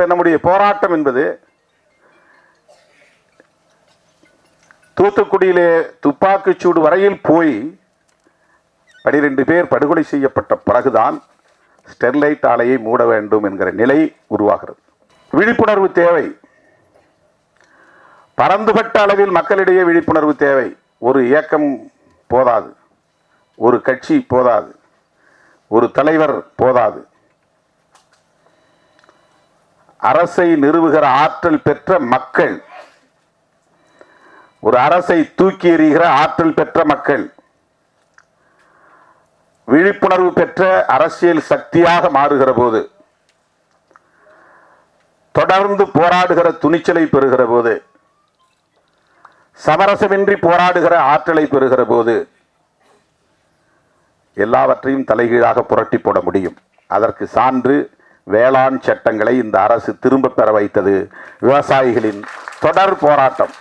இப்போ நம்முடைய போராட்டம் என்பது தூத்துக்குடியிலே துப்பாக்கிச்சூடு வரையில் போய் பனிரெண்டு பேர் படுகொலை செய்யப்பட்ட பிறகுதான் ஸ்டெர்லைட் ஆலையை மூட வேண்டும் என்கிற நிலை உருவாகிறது. விழிப்புணர்வு தேவை. பரந்துபட்ட அளவில் மக்களிடையே விழிப்புணர்வு தேவை. ஒரு இயக்கம் போதாது. ஒரு கட்சி போதாது. ஒரு தலைவர் போதாது. அரசை நிறுவுகிற ஆற்றல் பெற்ற மக்கள். ஒரு அரசை தூக்கி எறிகிற ஆற்றல் பெற்ற மக்கள். விழிப்புணர்வு பெற்ற அரசியல் சக்தியாக மாறுகிற போது. தொடர்ந்து போராடுகிற துணிச்சலை பெறுகிற போது. சமரசமின்றி போராடுகிற ஆற்றலை பெறுகிற போது. எல்லாவற்றையும் தலைகீழாக புரட்டி போட முடியும். அதற்கு சான்று வேளாண் சட்டங்களை இந்த அரசு திரும்ப பெற வைத்தது. விவசாயிகளின் தொடர் போராட்டம்.